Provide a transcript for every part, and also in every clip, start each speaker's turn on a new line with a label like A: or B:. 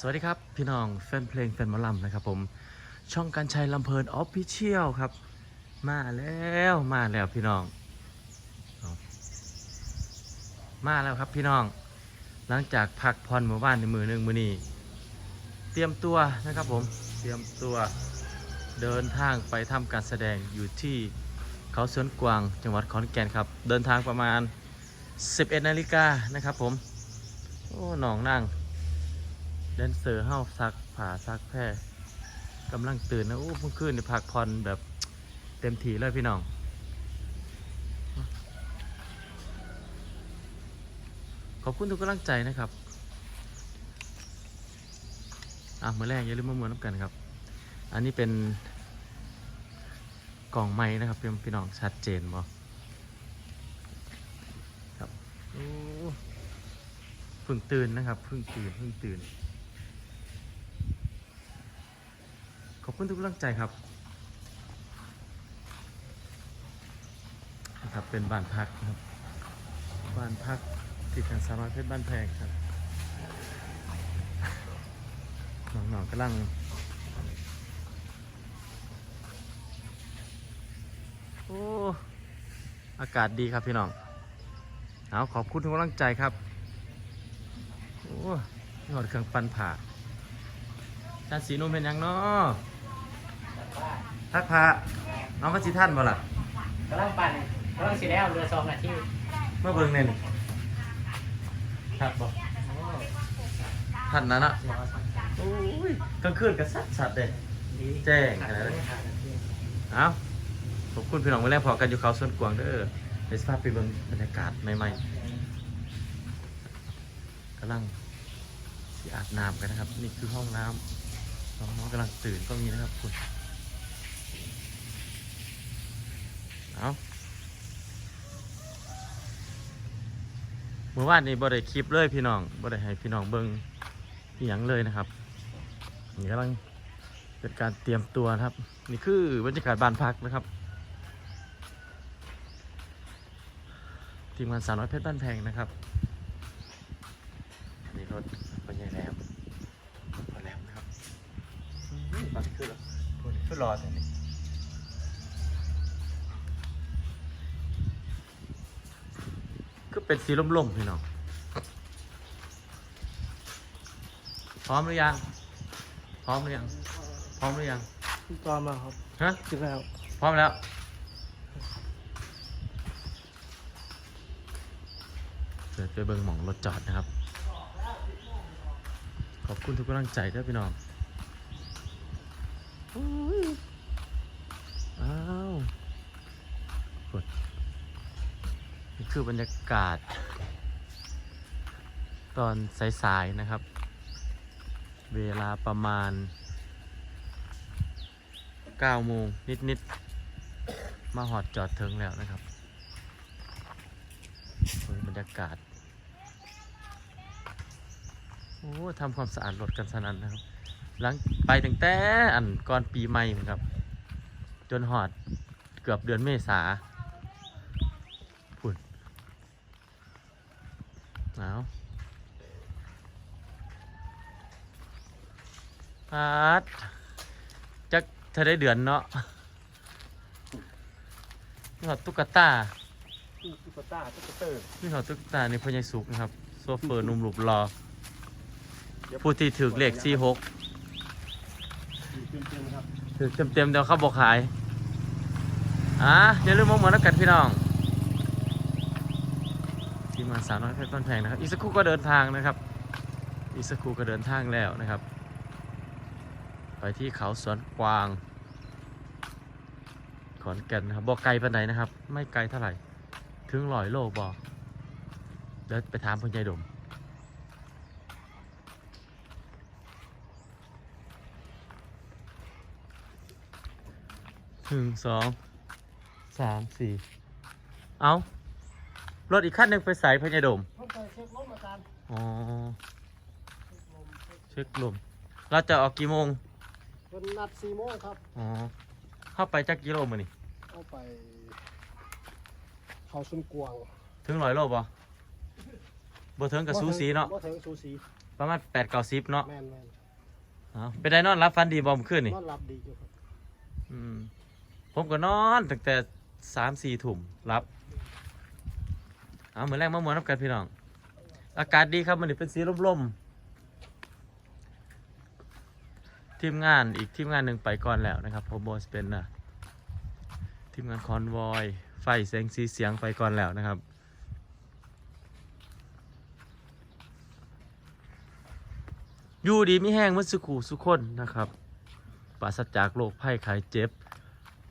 A: สวัสดีครับ พี่น้องแฟนเพลงแฟนมอลำนะครับผมช่องการชัยลำเพลินออฟฟิเชียลครับ มาแล้วมาแล้วพี่น้อง มาแล้วครับพี่น้อง หลังจากพักผ่อนหมู่บ้านในมือหนึ่งมือนี้เตรียมตัวนะครับผมเตรียมตัวเดินทางไปทำการแสดงอยู่ที่เขาสวนกวางจังหวัดขอนแก่นครับ เดินทางประมาณ 11นาฬิกานะครับผมโอ้หนองนั่ง แดนเซอร์เฮาซักผ้าซักแพร่กำลังตื่นนะโอ้เมื่อคืนนี่พักผ่อนแบบเต็มที่เลยพี่น้องขอบคุณทุกกำลังใจนะครับอะมือแรกอย่าลืมมาเมือน้ำกันครับ อันนี้เป็นกล่องไม้นะครับพี่พี่น้องชัดเจนบ่ครับโอ้พึ่งตื่นนะครับเพิ่งตื่นเพิ่งตื่น ข อบคุณทุกกำลังใจครับนะครับ เป็นบ้านพักนะครับ บ้านพักติดกันสามารถเพชรบ้านแพงครับน้องๆกำลังโอ้อากาศดีครับพี่น้องเอาขอบคุณทุกกำลังใจครับโอ้ยอดเครื่องปั่นผ่าท่านสีนุ่มเป็นยังเนาะ ทักพระน้องก็สิท่านบ่ล่ะ
B: กำลังปั่นกำลังสีแล้วเรือสองนาที
A: เมื่อเบิ่งเนี่ยนี่ทักบ่ท่านนั้นอะโอ้ยกลางคืนก็สัดสัดๆเด้แจ้งขนาดนั้นเอาขอบคุณพี่น้องมาแรกพอกันอยู่เขาส่วนกวางเด้อในสภาพไปเบิ่งบรรยากาศใหม่ๆกำลังสิอาบน้ำกันนะครับ นี่คือห้องน้ำน้องๆกำลังตื่นก็มีนะครับคุณ เอาเมื่อวานนี้บ่ได้คลิปเลยพี่น้องบ่ได้ให้พี่น้องเบิ่งอหย่างเลยนะครับนี่กำลังเป็นการเตรียมตัวนะครับ นี่คือบรรยากาศบ้านพักนะครับทีมงานสาวน้อยเพชรบ้านแพงนะครับนี่รถปัญญาแหลมพอแหลมนะครับอื้อตอนนี้ขึ้นแล้วพูดขึ้นรอแต่ เป็นสีล่มๆพี่น้อง พร้อมหรือยัง พร้อมหรือยัง พร้อมหรือยัง
B: ตอนมาครับ
A: ฮะ
B: ถึงแล้ว
A: พร้อมแล้ว เดินไปเบิ่งหมองรถจอดนะครับ ขอบคุณทุกกำลังใจด้วยพี่น้องอุ๊ยอ้าวกด นี่คือบรรยากาศ ตอนสายๆนะครับ เวลาประมาณ9โมงนิดๆ มาหอดจอดเทิงแล้วนะครับเบิ่งบรรยากาศ โอ้ทำความสะอาดรถกันสนั่นนะครับ หลังไปตั้งแต่อันก่อนปีใหม่ครับ จนหอดเกือบเดือนเมษาพุ่นหนาว พาดจักเธอได้เดือนเนาะนี่หอดตุ๊กตา
B: ตุ๊กตาตุ๊กเตอร์
A: นี่เขาตุ๊กตาในพญายสุกนะครับ โซเฟอร์หนุ่มหลุบรอผู้ที่ถือเลขสี่หก
B: เต็มๆครับ
A: ถือเต็มๆเดี๋ยวเขาบอกขายอะอย่าลืมมาเหมือนกันพี่น้องทีมงานสาวน้อยเพชรบ้านแพงนะครับอีกสักครู่ก็เดินทางนะครับอีกสักครู่ก็เดินทางแล้วนะครับ ไปที่เขาสวนกวาง ขอนแก่นนะครับบอกไกลปานใดนะครับ ไม่ไกลเท่าไหร่ ถึงร้อยโลบอกเดี๋ยวไปถามพ่อใหญ่ดม หนึ่งสองสามสี่เอารถอีกขั้นหนึ่งไปใส่พญาดม
B: ต้องไปเช็ครถอาจารย์
A: อ๋อเช็คลมเราจะออกกี่โมง
B: วั นนัดสี่โมงครับ
A: อ๋อเข้าไปจักกิโลมานี่
B: เอาไป เขาสุนกวาง
A: ถึงร้อยโลป่ะบ่ถึงกับซูสีเนาะ
B: บ่ถึงซูสี
A: ประมาณแปดเก้าสิบเนาะ
B: แม่นแม่น
A: เอาเป็นไดนอนรับฟันดีบอมขึ้นนี่
B: นอนหลับดีอยู่ครับ
A: อืมผมก็นอนตั้งแต่สามสี่ถุ่มรับเอาเหมือนแรกมะม่วงนับกันพี่น้อง อากาศดีครับมันนี่เป็นสีร่มๆ ทีมงานอีกทีมงานหนึ่งไปก่อนแล้วนะครับผมโบสเป็นนะทีมงานคอนวอยไฟแสงสีเสียงไปก่อนแล้วนะครับอยู่ดีไม่แห้งเมื่อสุขูสุขคนนะครับปราศจากโรคภัยไข้เจ็บ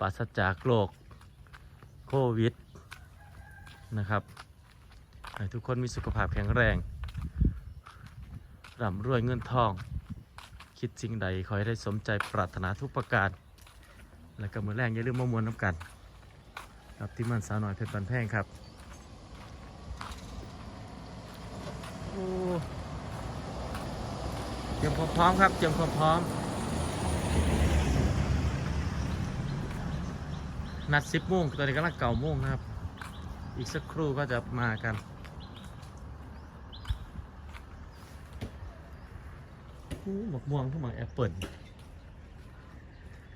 A: ปราศจากโรคโควิดนะครับให้ทุกคนมีสุขภาพแข็งแรงร่ำรวยเงินทอง คิดสิ่งใดขอให้ได้สมใจปรารถนาทุกประการ และก็มือแรงอย่าลืมมามวนน้ำกันครับที่มันสาวหน่อยเพชรบันแพงครับเตรียมความพร้อมครับเตรียมความพร้อม นัดสิบโมงตอนนี้กำลังเก่าโมงนะครับ อีกสักครู่ก็จะมากันู้หมักม่วงคือหมักแอปเปิล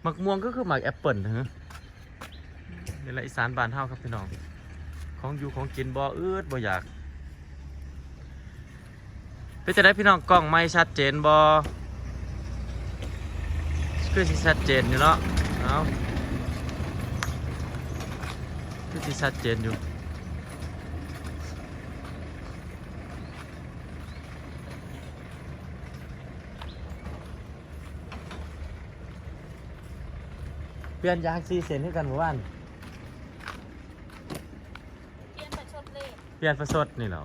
A: หมักม่วงก็คือหมักแอปเปิลนะฮะนี่แหละอีสานบานเฮาครับพี่น้อง ของอยู่ของกินบ่ออืดบ่อยากเป็นจะได้พี่น้องกล้องไม่ชัดเจนบ่คือสิชัดเจนอยู่เนาะเอาคือสิชัดเจนอยู่ เปลี่ยนยางซีเซนให้กันหมู่บ้าน
C: เทียนประชดเลข
A: เปลี่ยนประสดนี่เหรอ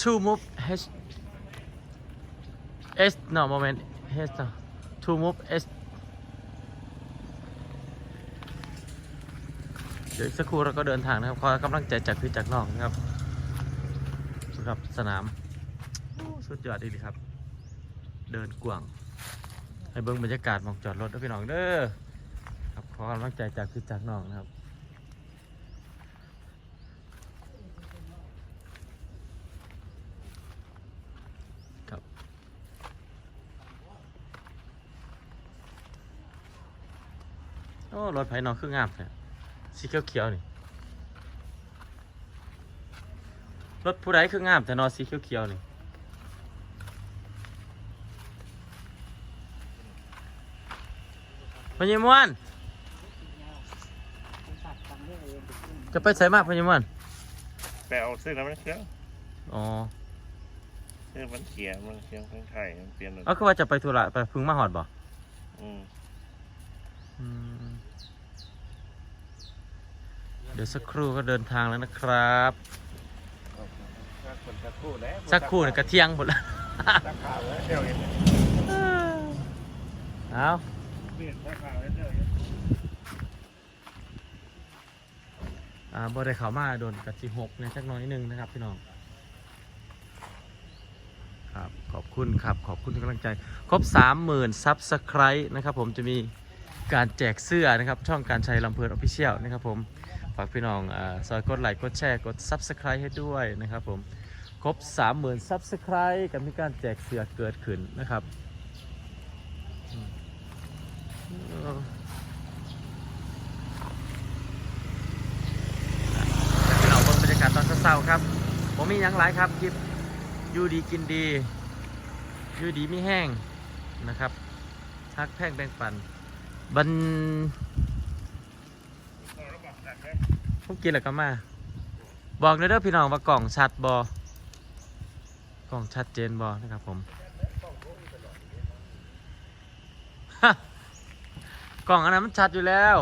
A: two move h s no moment h no two move s เดี๋ยวอีกสักครู่เราก็เดินทางนะครับขอกำลังใจจากพี่จากน้องนะครับสำหรับสนามโอ้สุดยอดดีครับ เดินกว่างให้เบิ่งบรรยากาศมองจอดรถด้วยพี่น้องเด้อครับขอกำลังใจจากพี่จากน้องนะครับครับโอ้รถไฟนองคืองามเลยสีเขียวๆนี่ รถผู้ใดคืองามแต่นอสีเขียวๆนี่ พญมวนจะไปใส่มากพญมวน
D: ไปเอาซื้อแล้วมันเครื่อง
A: อ๋อ
D: ซื้อมันเขียมันเครื่องเครื่องไทยมันเปลี่ยนเลย
A: เอาคือว่าจะไปธุระไปพึ่งมาหอดบ่
D: อืม
A: อืมเดี๋ยวสักครู่ก็เดินทางแล้วนะครับ
D: สักครู่แล้ว
A: สักครู่เนี่ยกระเที่ยงหมดแล้ว
D: สักข่าวแล้วเดี๋ยวเห็น
A: เอา
D: เปลี่ยนสักข่าวแล้เดี๋ยวเห็น
A: อ่าบ่ได้เข้ามาโดนกะจิหกเนี่ยสักน้อยนิดนึงนะครับพี่น้อง ครับ ขอบคุณครับ ขอบคุณทุกกำลังใจ ครบ 30,000ซับสไครต์นะครับผมจะมีการแจกเสื้อนะครับ ช่องการชัยลำเพลินออฟฟิเชียลนะครับผม ฝากพี่น้องอ่าซอยกดไลค์ กดแชร์ กด Subscribe ให้ด้วยนะครับผม ครบ 30,000 Subscribe กับมีการแจกเสื้อเกิดขึ้นนะครับอืม เอ่อพี่น้องเบิ่งบรรยากาศตอนเช้าๆครับ ผมมีหยังหลายครับคลิปอยู่ดีกินดีอยู่ดีไม่แห้งนะครับทักแพ่งแบ่งปันบันผมกินแล้วก็มา บอกเลยเด้อพี่น้องว่ากล่องชัดบอกล่องชัดเจนบอนะครับผม ฮะ กล่องอันนั้นมันชัดอยู่แล้ว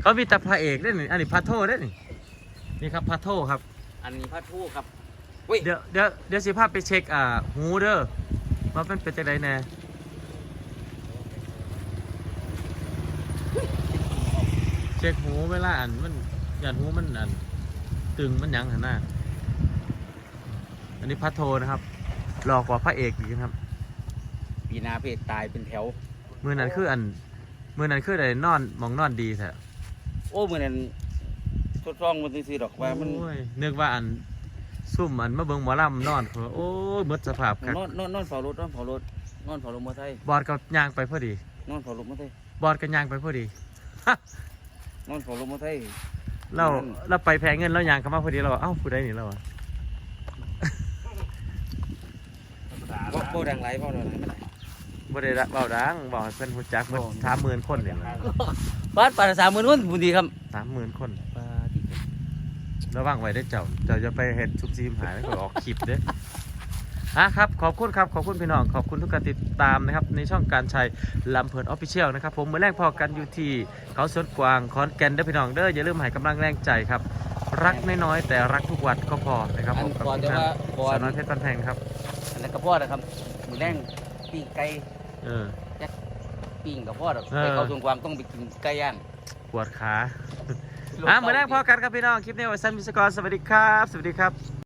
A: เขามีแต่พระเอกด้วยนี่อันนี้พระโทด้วยนี่นี่ครับพระโทครับ
E: อันนี้พระทูครับอุ้ย
A: เดี๋ยวเดี๋ยวเดี๋ยวสิภาพไปเช็คอ่าหูเด้อว่าเป็นเป็นจังไดแน่เช็คหูเวลาอันมันยันหูมันอัน ตึงมันหยังหันหน้าอันนี้พัทโทนะครับหลอกกว่าพระเอกอีกนะครับ
E: ปีนาเพศตายเป็นแถว
A: มือนั้นคืออัน มือนั้นคือไดนอนหมองนอนดีแท้
E: โอ้มือนั้นทดลองมันซื้อๆดอกว่ามัน
A: โอ้ยนึกว่าอันซุ่มอันมาเบิ่งหมอลำนอนเขาโอ้ยหมดสภาพครับ
E: นอนนอนนอนเฝ้ารถนอนเฝ้ารถนอนเฝ้ารถมอไซค์
A: บอดก็ย่างไปพอดี
E: นอนเฝ้ารถมอไซค์
A: บอดก็ย่างไปพอดี
E: นอนเฝ้ารถมอไซค์
A: เราเราไปแพงเงินเราย่างเข้ามาพอดีเราว่าเอ้าผู้ใดนี่เราอะ
E: บ่บ่ดังไรบ่ดังไรมันไหน
A: บ่ได้ละเบาดังบอกให้เพิ่นฮู้จักเบิดสามหมื่นคนเนี่ย
E: บาทปลาสามหมื่นวันบุญดีครับ
A: สามหมื่นคนระวังไว้ได้อเจ้าเจ้าจะไปเฮ็ดซุบซีมหายแล้วก็ออกคลิปเด้ออะครับขอบคุณครับขอบคุณพี่น้องขอบคุณทุกการติดตามนะครับในช่องการชัยลำเพลินออฟฟิเชียลนะครับผมเมื่อแรกพอกันอยู่ที่เขาสวนกวางคอนแก่นเด้อพี่น้องเด้ออย่าลืมให้กำลังแรงใจครับ รักน้อยๆแต่รักทุกวันก็พอนะครับ
E: อั
A: ผ
E: น
A: มกับ
E: ก่อน
A: ทีม
E: แต่
A: งาน
E: ว่าก่อ
A: สาวนน้อยเพชรปันแพงครับ
E: อันนั้นกระเพาะนะครับมือแรงปิ้งไก่
A: เออ
E: ปิ้งกระเพาะดอก
A: เออ
E: ไปเข้าสวนกวางต้องไปกินไก่ย่าง
A: ปวดขา อะเมื่อแรกพอกันครับพี่น้อง คลิปนี้ไว้สั้นมิสกรสวัสดีครับ สวัสดีครับ